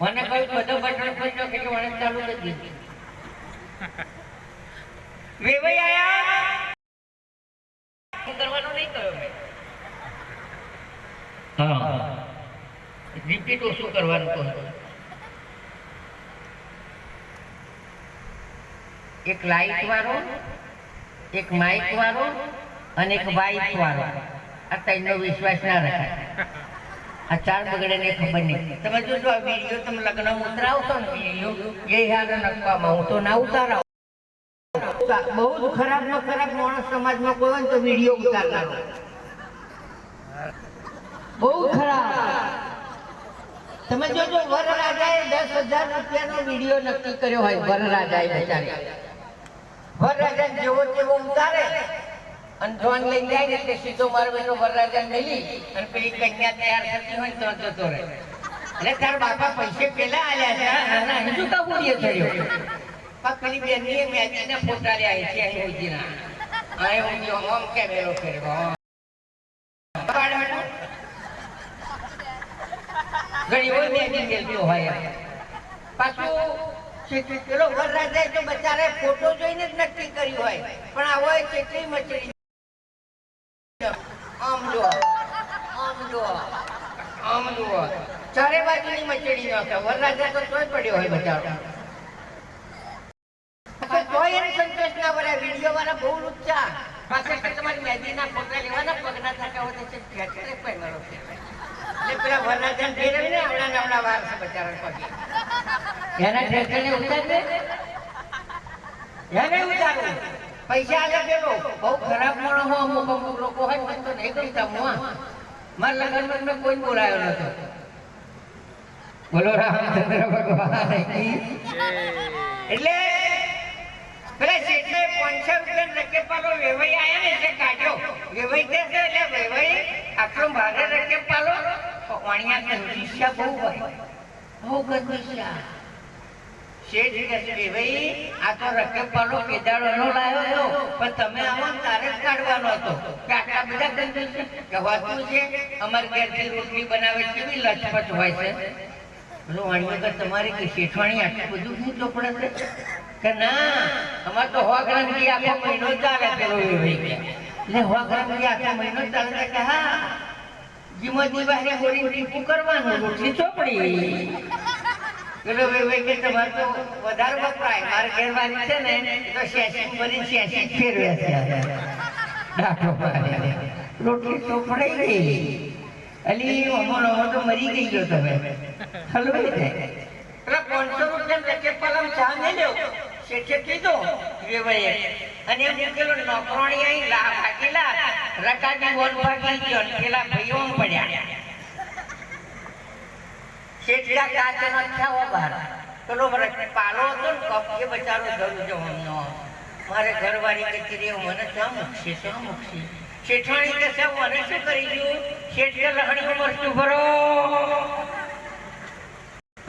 મને કે કહ્યું બધો બટન ખોલ્યો કે મને ચાલુ કરી દીધું વેવાઈ કરવાનું નહીં કહ્યું મેં હા. રિપીટ ઓછું કરવાનું કહું. એક લાઈટ વાળો એક માઇક વાળો અને એક વાઇટ વાળો. આ ત્રણનો વિશ્વાસ ના રખાય. આ ચાર બગડે ને ખબર નહીં. તમે જોજો આ વીડિયો તમે લગ્ન ઉતરાવશો ને વીડિયો એ હાલ નખવામાં હું તો ના ઉતારાવ. બહુ જ ખરાબમાં ખરાબ માણસ સમાજમાં કોઈ હોય તો વીડિયો ઉતારનારો. બહુ ખરાબ. તમે જોજો વરરાજાએ દસ હજાર રૂપિયાનો વીડિયો નક્કી કર્યો હોય વરરાજાએ બચારે. વરરાજા જેવો તેવો ઉતારે અને જોન લઈને જાય ને એટલે સીધો મારવાનો વરરાજા મેલી અને પેલી કન્યા તૈયાર થતી હોય તો જતો રહે. એટલે તાર બાપા પૈસે પેલા આલ્યા છે હા, ના હજુ કા થયો પણ પેલી બેનીએ મેચીને ફોટા લ્યા છે ના ઉજીના અહીં ઉજી આમ કેમેરો કર્યો? પાડવાનું? ઘણી વાર મેગી મેલતો હોય પાછું પેલો જાય તો બચારે ફોટો જોઈને જ નક્કી કર્યું હોય. પણ આ હોય કેટલી મચડી આમ જો આમ જો આમ જો ચારે બાજુની મચડી નાખે વરરાજા તો તોય પડ્યો હોય બચારો પાછો તોય એને સંતોષ ના પડે વીડિયો વાળા બહુ લુચ્ચા પાછળ તમારી મેદીના ફોટા લેવાના પગના થતા હોય તો છે પહેરવાનો છે એટલે પેલા વરરાજાને ફેરવી ને હમણાં હમણાં વાર છે બચારા પગે. એના ઠેકાણે ઉતાર એને ઉતારવું પૈસા આલે પેલો. બહુ ખરાબ માણસ હો અમુક અમુક લોકો હોય મને તો નહીં ગમતા મુઆ મારા લગ્નમાં મેં કોઈ બોલાયો નતો. બોલો રામચંદ્ર ભગવાન. એટલે પાંચસો રકેપાલો વેવાઈ આયા ને એટલે કાઢ્યો. વેવાઈ કે છે એટલે વેવાઈ આટલો ભારે રકેપાલો વાણિયા કંજુસિયા બહુ હોય. બહુ કંજુસિયા શેઠ કહે છે વેવાઈ આ તો રકેપાલો કેદાડો લાવ્યો હતો. પણ તમે આવો તારે જ કાઢવાનો હતો. કે આટલા બધા કંજુસ કે વાતું છે અમારી ઘેરથી રોટલી બનાવે કેવી લચપચ હોય છે? પેલો વાણિયા કે તમારે કે શેઠવાણી આટલું બધું શું ચોપડે છે? કે ના, અમાર તો હવા ગ્રામથી આખો મહિનો ચાલે પેલો વેવાઈ કે. એટલે હવા ગ્રામથી આખો મહિનો ચાલે. કે હા, જીમો દિવાહે હોરી ટીપું કરવાનું, રોટલી ચોપડી. પેલો ભાઈ કે તમારે તો વધારે વપરાય મારે ઘેરવાની છે ને તો શેસી બની શેસી ફેરવે છે. ડાઢો પાડે. રોટલી ચોપડાઈ ગઈ. અલી અમો અમો તો મરી ગઈ ગયો તમે. હલો પાંચસો રૂપિયા પલમ ચા મેલ્યો શેઠે કીધું. વેવાઈએ અને એમ નોકરોણી અહીં લા ભાગેલા રકાજી વોટ ભાગી ગયો પેલા ભાઈઓ પડ્યા. પેલો વરસ પાલો હતો ને કપ એ બચારો જવાનો મારે ઘરવાળી કચેરી કીધી મને ક્યાં મૂકશે ક્યાં મૂકશે? શેઠવાણી કે મને શું કરી ગયું? શેઠ કે લહણીઓ મરચું ભરો?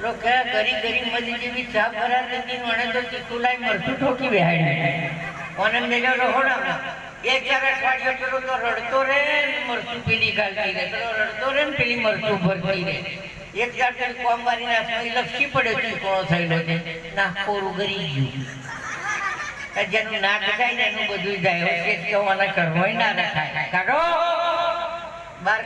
ચાર રડતો રે ને મરચું ભરતી એક ચાર કોમ મારી નાખી લપસી પડ્યો ચીકણો થયેલો છે? ના કોરું ગરી ગયું. જેનું નાક જાય ને એનું બધું જાય. કે મને કરવોય ના રખાય. કાઢો. બાર